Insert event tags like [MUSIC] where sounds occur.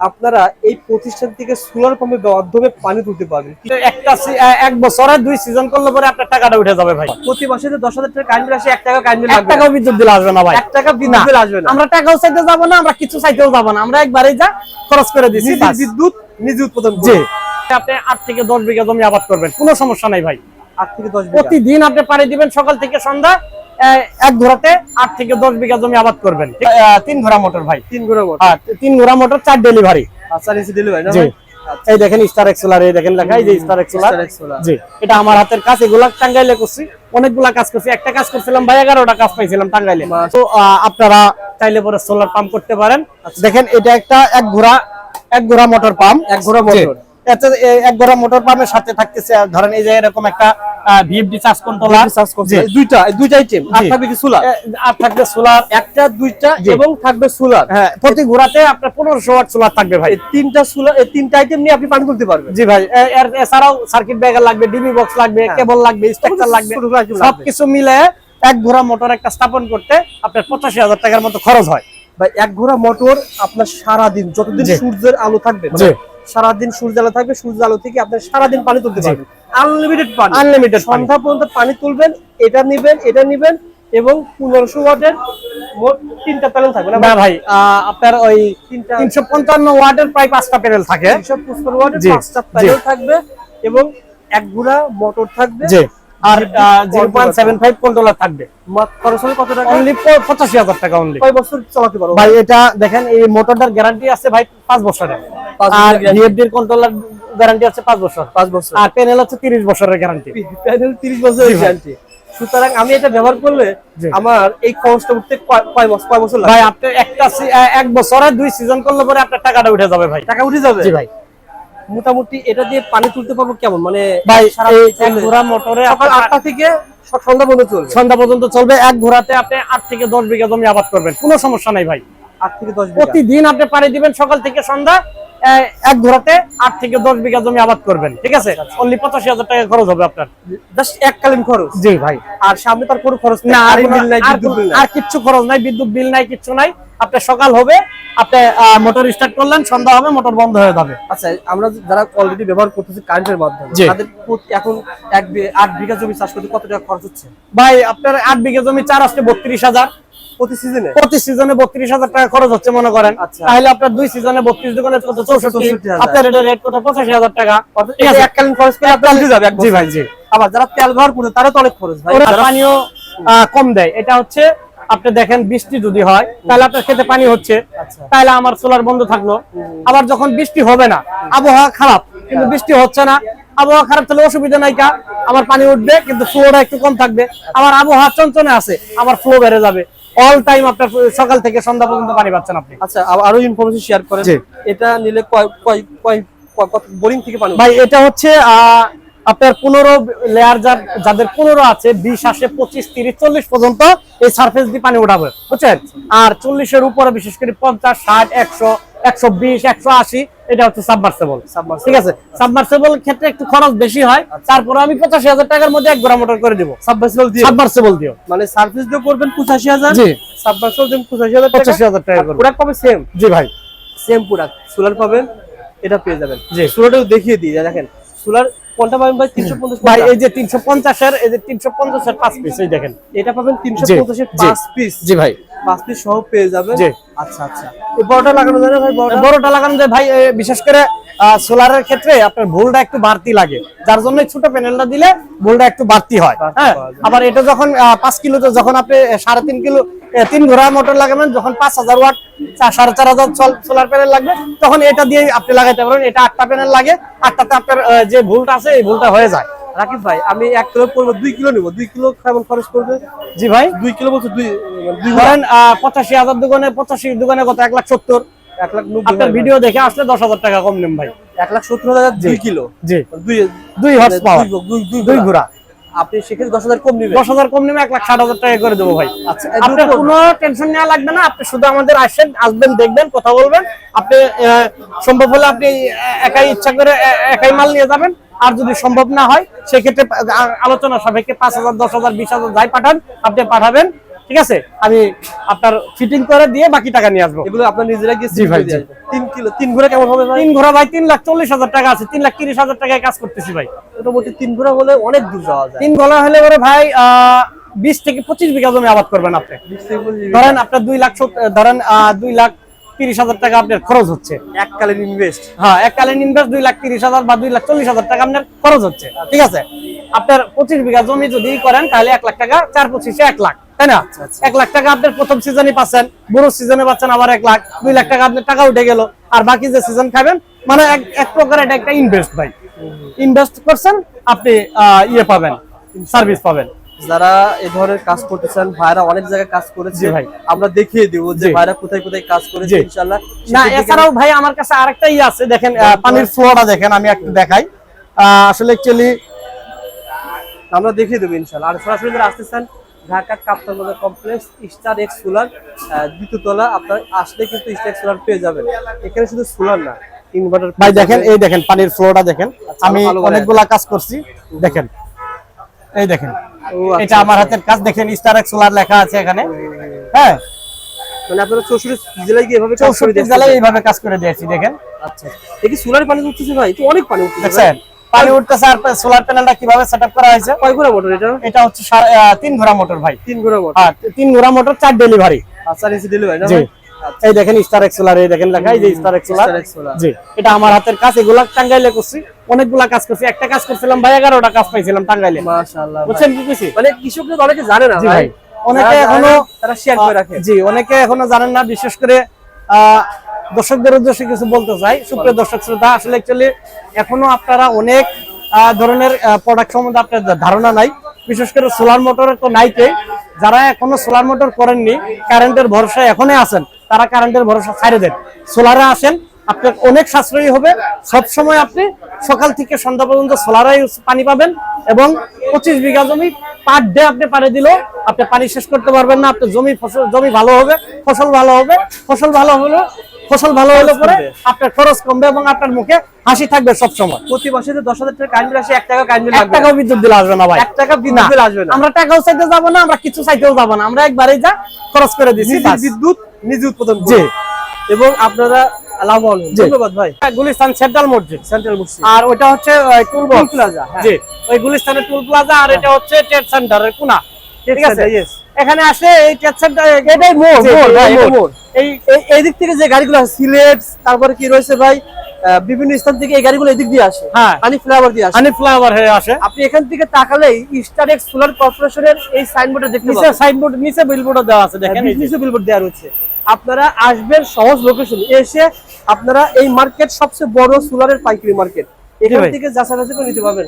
আপনারা এই প্রতিষ্ঠান থেকে সোলার পাম্পের মাধ্যমে পানি তুলতে পারবেন। একটা এক বছরে দুই সিজন করলে পরে আপনার টাকাটা উঠে যাবে ভাই। প্রতি মাসে যে দশ হাজার টাকা কারেন্ট বিল আসে এক টাকা কারেন্ট বিল এক টাকাও বিদ্যুৎ বিল আসবে না ভাই। এক টাকা বিদ্যুৎ বিল আসবে না। আমরা টাকাও চাইতে যাব না আমরা কিছু চাইতেও যাব না। আমরা একবারেই যা খরচ করে দিচ্ছি বাস। বিদ্যুৎ নিজে উৎপাদন জি। আপনি আট থেকে দশ বিঘা জমি আবাদ করবেন কোনো সমস্যা নাই ভাই। আট থেকে দশ বিঘা। প্রতিদিন আপনি পাড়ি দিবেন সকাল থেকে সন্ধ্যা এক ঘোড়াতে আট থেকে দশ বিঘা জমি আবাদ করবেন তিন ঘোড়া মোটর ভাই। তিন ঘোড়া মোট আর তিন ঘোড়া মোটর চার ডেলিভারি আচ্ছা ডেলিভারি ভাই? এই দেখেন স্টার এক্সেলার এই দেখেন লেখা এই যে স্টার এক্সেলার। জি এটা আমার হাতের কাজ এগুলা টাঙ্গাইলে করছি। অনেকগুলা কাজ করছি একটা কাজ করছিলাম ভাই এগারোটা কাজ পাইছিলাম টাঙ্গাইলে। তো আপনারা চাইলে পরে সোলার পাম্প করতে পারেন। দেখেন এটা একটা এক ঘোড়া এক ঘোড়া মোটর পাম্প এক ঘোড়া মোটর। এক ঘোড়া মোটর পাম্পের সাথে থাকতেছে ধরেন এই যে এরকম একটা ভিএফডি চার্জ কন্ট্রোলার চার্জ এই দুইটা দুইটা আইটেম আর থাকবে কি সোলার? আর থাকবে সোলার। একটা দুইটা এবং থাকবে সোলার। হ্যাঁ প্রতি ঘোড়াতে আপনার পনেরোশো ওয়াট সোলার থাকবে ভাই। তিনটা সোলার এই তিনটা আইটেম নিয়ে আপনি পানি তুলতে পারবেন। জি ভাই। এর এছাড়াও সার্কিট ব্রেকার লাগবে ডিবি বক্স লাগবে হ্যাঁ। কেবল লাগবে স্ট্রাকচার লাগবে। সবকিছু মিলে এক ঘোড়া মোটর একটা স্থাপন করতে আপনার পঁচাশি হাজার টাকার মতো খরচ হয়। ভাই এক ঘোড়া মোটর আপনার সারা দিন যতদিন সূর্যের আলো থাকবে জি। সারা দিন সূর্য আলো থাকবে সূর্য আলো থেকে আপনি সারা দিন পানি তুলতে। পারবেন। আনলিমিটেড পানি। আনলিমিটেড সন্ধ্যা পর্যন্ত পানি তুলবেন এটা নিবেন এটা নিবেন এবং পনেরোশো ওয়াটের মোট তিনটা প্যানেল থাকবে। না না ভাই আপনার ওই তিনশো পঞ্চান্ন ওয়াটের প্রায় পাঁচটা প্যানেল থাকে। তিনশো পঁচপন্ন ওয়াটের পাঁচটা প্যানেল থাকবে এবং এক ঘোড়া মোটর থাকবে। আর zero point seven five controller থাকবে। খরচ হবে কত টাকা? অনলি পঁচাশি হাজার টাকা অনলি কয় বছর চালাতে পারব ভাই এটা দেখেন এই মোটরটার গ্যারান্টি আছে ভাই পাঁচ বছরের। আর। ভিএফডির কন্ট্রোলার গ্যারান্টি আছে পাঁচ বছর। পাঁচ বছর। আর প্যানেল হচ্ছে তিরিশ বছরের গ্যারান্টি প্যানেল [LAUGHS] তিরিশ বছরের গ্যারান্টি সুতরাং আমি এটা ব্যবহার করলে আমার এই খরচটা উঠতে কয়- বছর কয় বছর ভাই আপনি একটা এক বছরে দুই সিজন করলে পরে আপনার টাকাটা উঠে যাবে ভাই। টাকা উঠে যাবে? জি ভাই। মোটামুটি এটা দিয়ে পানি তুলতে পারব কেমন? মানে ভাই এক ঘোড়া মোটরে সকাল আপনার আটটা থেকে সন্ধ্যা পর্যন্ত চলবে? সন্ধ্যা পর্যন্ত চলবে। এক ঘোড়াতে আপনি আট থেকে দশ বিঘা জমি আবাদ করবেন। কোনো সমস্যা নাই ভাই। আট থেকে দশ প্রতিদিন আপনি পানি দিবেন সকাল থেকে সন্ধ্যা। এক ঘোড়াতে আট থেকে দশ বিঘা জমি আবাদ করবেন ঠিক আছে? অনলি পঁচাশি হাজার টাকা খরচ হবে আপনার। জাস্ট এককালীন খরচ? জি ভাই। আর সামনে তার কোনো খরচ না আর নাই আর কিচ্ছু খরচ নাই বিদ্যুৎ বিল নাই কিচ্ছু নাই। আপনি সকাল হবে আপনি মোটর স্টার্ট করলেন সন্ধ্যা হবে মোটর বন্ধ হয়ে যাবে। আচ্ছা আমরা যারা অলরেডি ব্যবহার করতেছি কারেন্টের মাধ্যমে। তাদের এখন এক আট বিঘা জমি চাষ করতে কত টাকা খরচ হচ্ছে? ভাই আপনার আট বিঘা জমি চার আসছে বত্রিশ হাজার। প্রতি সিজনে প্রতি সিজনে বত্রিশ হাজার টাকা খরচ হচ্ছে মনে করেন। তাহলে আপনার দুই সিজনে বত্রিশ দোকানে কত? চৌষট্টি। 64,000 আপনার এটা রেট কত? পঁচাশি হাজার টাকা। ঠিক আছে? এককালীন খরচ করে আপনার যাবে জি। ভাই জি। আবার যারা তেল ব্যবহার করে তারা তো অনেক খরচ ভাই। পানিও কম দেয়। এটা হচ্ছে আপনি দেখেন বৃষ্টি যদি হয় তাহলে আপনার খেতে পানি হচ্ছে। আচ্ছা। তাহলে আমার সোলার বন্ধ থাকল। আবার যখন বৃষ্টি হবে না আবহাওয়া খারাপ কিন্তু বৃষ্টি হচ্ছে না। আবহাওয়া খারাপ তাহলে অসুবিধা নাই কা। আমার পানি উঠবে কিন্তু ফ্লোটা একটু কম থাকবে। আমার আবহাওয়া চঞ্চনে আছে আমার ফ্লো বেড়ে যাবে। অল টাইম আপনার সকাল থেকে সন্ধ্যা পর্যন্ত পানি পাচ্ছেন আপনি। আচ্ছা আরও ইনফরমেশন শেয়ার করেন। এটা নিলে কয় কয় বোরিং থেকে পানি? ভাই এটা হচ্ছে আহ, আপনার পনেরো লেয়ার যার যাদের পনেরো আছে বিশ আসে পঁচিশ তিরিশ চল্লিশ পর্যন্ত এই সার্ফেস দিয়ে পানি উঠাবে বুঝছেন? আর চল্লিশের উপরে বিশেষ করে পঞ্চাশ ষাট একশো একশো বিশ একশো আশি এটা হচ্ছে সাবমার্সেবল ঠিক আছে? সাবমার্সেবল ক্ষেত্রে একটু খরচ বেশি হয় তারপরে আমি পঁচাশি হাজার টাকার মধ্যে এক গোড়া মোটর করে দিব। সাবমার্সেবল দিয়ে? সাবমার্সেবল দিও। মানে সার্ভিস দিয়ে করবেন পঁচাশি হাজার? জি। দিন দেবেন পঁচাশি হাজার পঁচাশি হাজার টাকা প্রোডাক্ট পাবে সেম জি ভাই। সেম প্রোডাক্ট সোলার পাবেন এটা পেয়ে যাবেন। জি। সোলারটাও দেখিয়ে দিই দেখেন। সোলার কোনটা পাবেন ভাই? তিনশো পঞ্চাশ ভাই এই যে তিনশো পঞ্চাশের এই যে তিনশো পঞ্চাশের পাঁচ পিস এই দেখেন। এটা পাবেন তিনশো জি, পঞ্চাশের পিস জি ভাই। পাঁচ পিস সহ পেয়ে যাবেন। জি। আচ্ছা আচ্ছা। এই বড়টা লাগানো যায় ভাই বড়টা? বড়টা লাগানো যায়। ভাই বিশেষ করে সোলারের ক্ষেত্রে আপনার ভুলটা একটু বাড়তি লাগে। যার জন্য ছোট প্যানেলটা দিলে ভুলটা একটু বাড়তি হয়। হ্যাঁ? আবার এটা যখন পাঁচ কিলোতে যখন আপনি আহ, সাড়ে তিন কিলো তিন ঘোড়া মোটর লাগাবেন যখন পাঁচ হাজার ওয়াট সাড়ে চার হাজার সোলার প্যানেল লাগবে তখন এটা দিয়ে আপনি লাগাইতে পারেন এটা আটটা প্যানেল লাগে। আটটাতে আপনার যে ভুলটা আছে এই ভুলটা হয়ে যায়। রাকিব ভাই আমি এক কিলো পড়ব দুই কিলো নিবো। দুই কিলো কেমন খরচ করবে জি ভাই। দুই কিলো বলছো দুই দুই ধরেন পঁচাশি হাজার দোকানে পঁচাশি দোকানে কত? এক লাখ সত্তর। এক লাখ আপনার ভিডিও দেখে আসলে দশ হাজার টাকা কম নেন ভাই। এক লাখ সত্তর হাজার দুই কিলো? জি। দুই দুই হর্স পাওয়ার দুই- ঘোড়া। আপনি সেক্ষেত্রে দশ হাজার কম নেবেন। দশ হাজার কম এক লাখ ষাট হাজার টাকা করে দেবো ভাই। আচ্ছা, আপনার কোনো টেনশন নেওয়া লাগবে না আপনি শুধু আমাদের আসেন আসবেন দেখবেন কথা বলবেন। আপনি সম্ভব হলে আপনি একাই ইচ্ছা করে একাই মাল নিয়ে যাবেন। আর যদি সম্ভব না হয় সেক্ষেত্রে আলোচনা সাপেক্ষে পাঁচ হাজার দশ হাজার বিশ হাজার যাই পাঠান আপনি পাঠাবেন ঠিক আছে? আমি আপনার ফিটিং করে দিয়ে বাকি টাকা নিয়ে আসব। এগুলো আপনার নিজেরা গিয়ে জি ভাই, দিয়ে তিন কিলো তিন ঘোড়া কেমন হবে তিন ঘোড়া ভাই তিন লাখ চল্লিশ হাজার টাকা আছে তিন লাখ তিরিশ হাজার টাকায় কাজ করতেছি ভাই। মোটামুটি তিন ঘোড়া হলে অনেক দূর যাওয়া যায়। তিন ঘোড়া হলে পরে ভাই আহ, বিশ থেকে পঁচিশ বিঘা জমি আবাদ করবেন আপনি। ধরেন আপনার দুই লাখ ধরেন আহ, দুই লাখ তিরিশ হাজার টাকা আপনার খরচ হচ্ছে। এককালীন ইনভেস্ট হ্যাঁ এককালীন ইনভেস্ট দুই লাখ তিরিশ হাজার বা দুই লাখ চল্লিশ হাজার টাকা আপনার খরচ হচ্ছে ঠিক আছে? আপনার পঁচিশ বিঘা জমি যদি করেন তাহলে এক লাখ টাকা চার পঁচিশে এক লাখ তাই না? এক লাখ টাকা আপনার প্রথম সিজনে পাচ্ছেন বড় সিজনে পাচ্ছেন আবার এক লাখ দুই লাখ টাকা আপনার টাকা উঠে গেল। আর বাকি যে সিজন খাবেন মানে এক- এক প্রকার এটা একটা ইনভেস্ট ভাই। ইনভেস্ট করছেন আপনি ইয়ে পাবেন সার্ভিস পাবেন। যারা এ ধরনের কাজ করতে চান ভাইরা অনেক জায়গায় কাজ করেছে ভাই। আমরা দেখিয়ে দিব যে ভাইরা কোথায় কোথায় কাজ করেছে। ইনশাআল্লাহ। না এছাড়াও ভাই আমার কাছে আরেকটা ইয়ে আছে দেখেন পানির ফ্লোটা দেখেন আমি একটু দেখাই। আসলে অ্যাকচুয়ালি আমরা দেখিয়ে দেবো ইনশাআল্লাহ। আর সরাসরি যারা আসতে চান ঢাকা কাপ্তান বাজার কমপ্লেক্স স্টার এক্স সোলার দ্বিতীয় তলা আপনার আসলে কিন্তু স্টার এক্স সোলার পেয়ে যাবেন। এখানে শুধু সোলার না ইনভার্টার ভাই দেখেন এই দেখেন পানির ফ্লোটা দেখেন। আচ্ছা, আমি অনেকগুলা কাজ করছি দেখেন এই দেখেন। আচ্ছা, এটা আমার হাতের কাজ দেখেন স্টার সোলার লেখা আছে এখানে। হ্যাঁ। মানে আপনারা জেলায় এভাবে? জেলায় এইভাবে কাজ করে দিয়েছি দেখেন। আচ্ছা সোলার পানি উঠতেছে ভাই? তো অনেক পানি উঠতেছে ভাই। পানি উঠতেছে আর সোলার প্যানেলটা কীভাবে সেটআপ করা হয়েছে? কয় ঘোড়া মোটর এটা? হচ্ছে ঘোড়া মোটর ভাই। ঘোড়া মোটর। হ্যাঁ তিন ঘোড়া মোটর চার ডেলিভারি আচ্ছা ডেলিভারি না ভাই? এই দেখেন স্টার এক্সেলার এই দেখেন লেখা এই যে স্টার এক্সেলার জি এটা আমার হাতের কাজ এগুলা টাঙ্গাইলে করছি। অনেকগুলা কাজ করছি একটা কাজ করছিলাম ভাই এগারোটা কাজ পাইছিলাম টাঙ্গাইলে। মাশাআল্লাহ বুঝছেন কি কইছি? মানে কৃষকরা অনেকে জানে না ভাই। অনেকে এখনও তারা শেয়ার করে রাখে। জি অনেকে এখনও জানেন না বিশেষ করে দর্শকদের উদ্দেশ্যে কিছু বলতে চাই। সুপ্রিয় দর্শক শ্রোতা আসলে অ্যাকচুয়ালি এখনও আপনারা অনেক ধরনের প্রোডাক্ট সম্বন্ধে আপনার ধারণা নাই। বিশেষ করে সোলার মোটরের তো নাইকে যারা এখনও সোলার মোটর করেননি কারেন্টের ভরসায় এখনই আছেন। তারা কারেন্টের ভরসা ছাড়ে দেন। সোলারে আসেন আপনার অনেক সাশ্রয়ী হবে। সব সময় আপনি সকাল থেকে সন্ধ্যা পর্যন্ত সোলারাই পানি পাবেন এবং পঁচিশ বিঘা জমি পার ডে আপনি পানি দিলেও আপনি পানি শেষ করতে পারবেন না। আপনার জমি ফসল জমি ভালো হবে ফসল ভালো হবে। ফসল ভালো হলো ফসল ভালো হলে পরে আপনার খরচ কমবে এবং আপনার মুখে হাসি থাকবে সব সময় প্রতি মাসে দশ হাজার টাকা কারেন্ট বিল আসে এক টাকা কারেন্ট বিল এক। টাকাও বিদ্যুৎ বিল আসবে না ভাই। এক টাকা বিদ্যুৎ বিল আসবে না। আমরা টাকাও চাইতে যাব না আমরা কিছু চাইতেও যাব না। আমরা একবারেই যা খরচ করে দিচ্ছি বিদ্যুৎ নিজে উৎপাদন জি জি। এবং আপনারা লাভবান ধন্যবাদ ভাই। গুলিস্তান সেন্ট্রাল মসজিদ। সেন্ট্রাল মুসি আর ওটা হচ্ছে টুল প্লাজা, হ্যাঁ। জি। ওই গুলিস্তানের টুল প্লাজা আর এটা হচ্ছে ট্রেড সেন্টারের কোনা। ঠিক আছে? এখানে আসে এই ট্রেড সেন্টার এটাই মোড় মোড় এই। এই দিক থেকে যে গাড়িগুলো সিলেট তারপরে কি রয়েছে ভাই? বিভিন্ন স্থান থেকে এই গাড়িগুলো এদিক দিয়ে আসে। হ্যাঁ। হানি ফ্লাইওভার দিয়ে আসে। হানি ফ্লাইওভার হয়ে আসে। আপনি এখান থেকে তাকালেই স্টার এক্স সোলার কর্পোরেশনের এই সাইনবোর্ডে দেখতে নিচে সাইনবোর্ড নিচে বিলবোর্ডও দেওয়া আছে দেখেন এই যে। বিজনেস বিলবোর্ড দেওয়া রয়েছে। আপনারা আসবেন সহজ লোকেশন এসে আপনারা এই মার্কেট সবচেয়ে বড় সোলারের পাইকারি মার্কেট এখান থেকে যাচাই করে নিতে পারবেন।